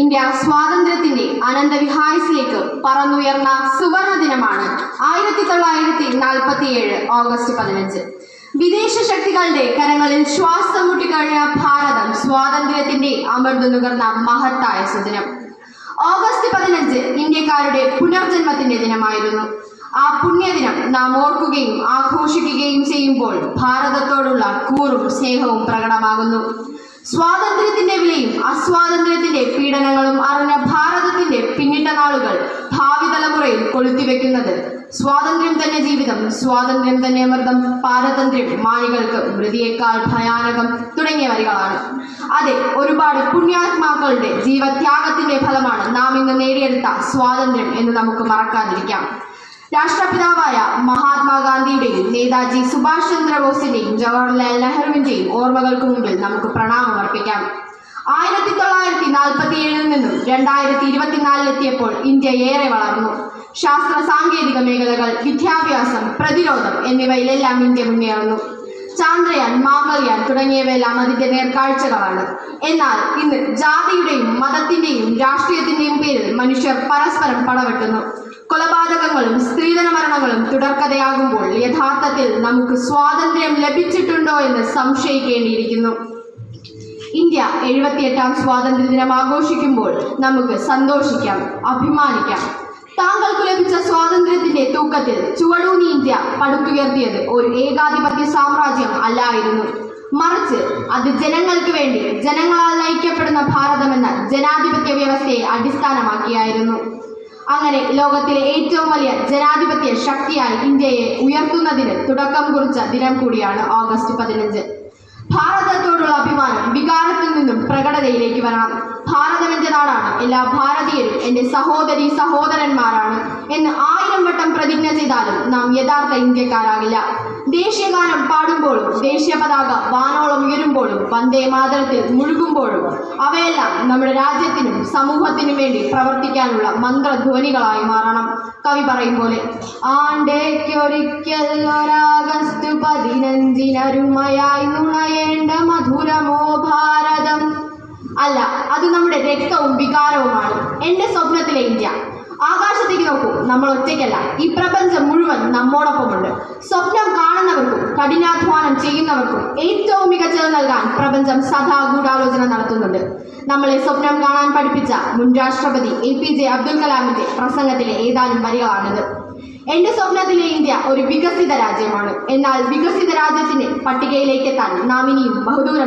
India സ്വാതന്ത്ര്യത്തിന്റെ അനന്തവിഹായസിലേക്ക് പറന്നുയർന്ന സുവർണ ദിനമാണ് ആയിരത്തി തൊള്ളായിരത്തി നാൽപ്പത്തിയേഴ് ഓഗസ്റ്റ് പതിനഞ്ച്. വിദേശ ശക്തികളുടെ കരങ്ങളിൽ ശ്വാസം മുട്ടിക്കഴിഞ്ഞ ഭാരതം സ്വാതന്ത്ര്യത്തിന്റെ അമൃത് നുകർന്ന മഹത്തായ സുദിനം. ഓഗസ്റ്റ് പതിനഞ്ച് ഇന്ത്യക്കാരുടെ പുനർജന്മത്തിന്റെ ദിനമായിരുന്നു. ആ പുണ്യദിനം നാം ഓർക്കുകയും ആഘോഷിക്കുകയും ചെയ്യുമ്പോൾ ഭാരതത്തോടുള്ള കൂറും സ്നേഹവും പ്രകടമാകുന്നു. സ്വാതന്ത്ര്യത്തിന്റെ വിലയും അസ്വാതന്ത്ര്യത്തിന്റെ പീഡനങ്ങളും അറിഞ്ഞ ഭാരതത്തിന്റെ പിന്നിട്ട നാളുകൾ ഭാവി തലമുറയിൽ കൊളുത്തിവെക്കുന്നത്. സ്വാതന്ത്ര്യം തന്നെ ജീവിതം സ്വാതന്ത്ര്യം തന്നെ അമൃതം പാരതന്ത്ര്യം മാണികൾക്ക് മൃതിയേക്കാൾ ഭയാനകം തുടങ്ങിയ വരികളാണ്. അതെ ഒരുപാട് പുണ്യാത്മാക്കളുടെ ജീവത്യാഗത്തിന്റെ ഫലമാണ് നാം ഇന്ന് നേടിയെടുത്ത സ്വാതന്ത്ര്യം എന്ന് നമുക്ക് മറക്കാതിരിക്കാം. രാഷ്ട്രപിതാവായ മഹാത്മാഗാന്ധിയുടെയും നേതാജി സുഭാഷ് ചന്ദ്രബോസിന്റെയും ജവഹർലാൽ നെഹ്റുവിന്റെയും ഓർമ്മകൾക്ക് മുമ്പിൽ നമുക്ക് പ്രണാമം അർപ്പിക്കാം. ആയിരത്തി തൊള്ളായിരത്തി നാൽപ്പത്തി ഏഴിൽ നിന്നും രണ്ടായിരത്തി ഇരുപത്തിനാലിലെത്തിയപ്പോൾ ഇന്ത്യ ഏറെ വളർന്നു. ശാസ്ത്ര സാങ്കേതിക മേഖലകൾ വിദ്യാഭ്യാസം പ്രതിരോധം എന്നിവയിലെല്ലാം ഇന്ത്യ മുന്നേറുന്നു. ചാന്ദ്രയാൻ മാംഗൾയാൻ തുടങ്ങിയവയെല്ലാം അതിന്റെ നേർക്കാഴ്ചകളാണ്. എന്നാൽ ഇന്ന് ജാതിയുടെയും മതത്തിന്റെയും രാഷ്ട്രീയത്തിന്റെയും പേരിൽ മനുഷ്യർ പരസ്പരം പടവെട്ടുന്നു. കൊലപാതകങ്ങളും സ്ത്രീധന മരണങ്ങളും തുടർക്കഥയാകുമ്പോൾ യഥാർത്ഥത്തിൽ നമുക്ക് സ്വാതന്ത്ര്യം ലഭിച്ചിട്ടുണ്ടോ എന്ന് സംശയിക്കേണ്ടിയിരിക്കുന്നു. ഇന്ത്യ എഴുപത്തിയെട്ടാം സ്വാതന്ത്ര്യ ദിനം ആഘോഷിക്കുമ്പോൾ നമുക്ക് സന്തോഷിക്കാം അഭിമാനിക്കാം. താങ്കൾക്ക് ലഭിച്ച സ്വാതന്ത്ര്യത്തിന്റെ തൂക്കത്തിൽ ചുവടൂണി ഇന്ത്യ പടുത്തുയർത്തിയത് ഒരു ഏകാധിപത്യ സാമ്രാജ്യം അല്ലായിരുന്നു. മറിച്ച് അത് ജനങ്ങൾക്ക് വേണ്ടി ജനങ്ങളാൽ നയിക്കപ്പെടുന്ന ഭാരതമെന്ന ജനാധിപത്യ വ്യവസ്ഥയെ അടിസ്ഥാനമാക്കിയായിരുന്നു. അങ്ങനെ ലോകത്തിലെ ഏറ്റവും വലിയ ജനാധിപത്യ ശക്തിയായി ഇന്ത്യയെ ഉയർത്തുന്നതിന് തുടക്കം കുറിച്ച ദിനം കൂടിയാണ് ഓഗസ്റ്റ് പതിനഞ്ച്. നിന്നും പ്രകടതയിലേക്ക് വരണം. ഭാരതം എന്റെ നാടാണ്. എല്ലാ ഭാരതീയരും എന്റെ സഹോദരി സഹോദരന്മാരാണ് എന്ന് ആയിരം വട്ടം പ്രതിജ്ഞ ചെയ്താലും നാം യഥാർത്ഥ ഇന്ത്യക്കാരാകില്ല. ദേശീയഗാനം പാടുമ്പോഴും ദേശീയ പതാക വാനോളം ഉയരുമ്പോഴും വന്ദേ മാതരത്തിൽ മുഴുകുമ്പോഴും അവയെല്ലാം നമ്മുടെ രാജ്യത്തിനും സമൂഹത്തിനും വേണ്ടി പ്രവർത്തിക്കാനുള്ള മന്ത്രധ്വനികളായി മാറണം. കവി പറയും പോലെ ആണ്ടേക്കൊരിക്കൽ ഒരാഗസ്റ്റ് പതിനഞ്ചിനരുമയായി നുണയേണ്ട രക്തവും വികാരവുമാണ് എന്റെ സ്വപ്നത്തിലെ ഇന്ത്യ. ആകാശത്തേക്ക് നോക്കൂ നമ്മൾ ഒറ്റയ്ക്കല്ല. ഈ പ്രപഞ്ചം മുഴുവൻ നമ്മോടൊപ്പമുണ്ട്. സ്വപ്നം കാണുന്നവർക്കും കഠിനാധ്വാനം ചെയ്യുന്നവർക്കും ഏറ്റവും മികച്ചത് നൽകാൻ പ്രപഞ്ചം സദാ ഗൂഢാലോചന നടത്തുന്നുണ്ട്. നമ്മളെ സ്വപ്നം കാണാൻ പഠിപ്പിച്ച മുൻ രാഷ്ട്രപതി എ പി ജെ അബ്ദുൽ കലാമിന്റെ പ്രസംഗത്തിലെ ഏതാനും വരികളാണിത്. എന്റെ സ്വപ്നത്തിലെ ഇന്ത്യ ഒരു വികസിത രാജ്യമാണ്. എന്നാൽ വികസിത രാജ്യത്തിന്റെ പട്ടികയിലേക്ക് എത്താൻ നാം ഇനിയും ബഹുദൂരം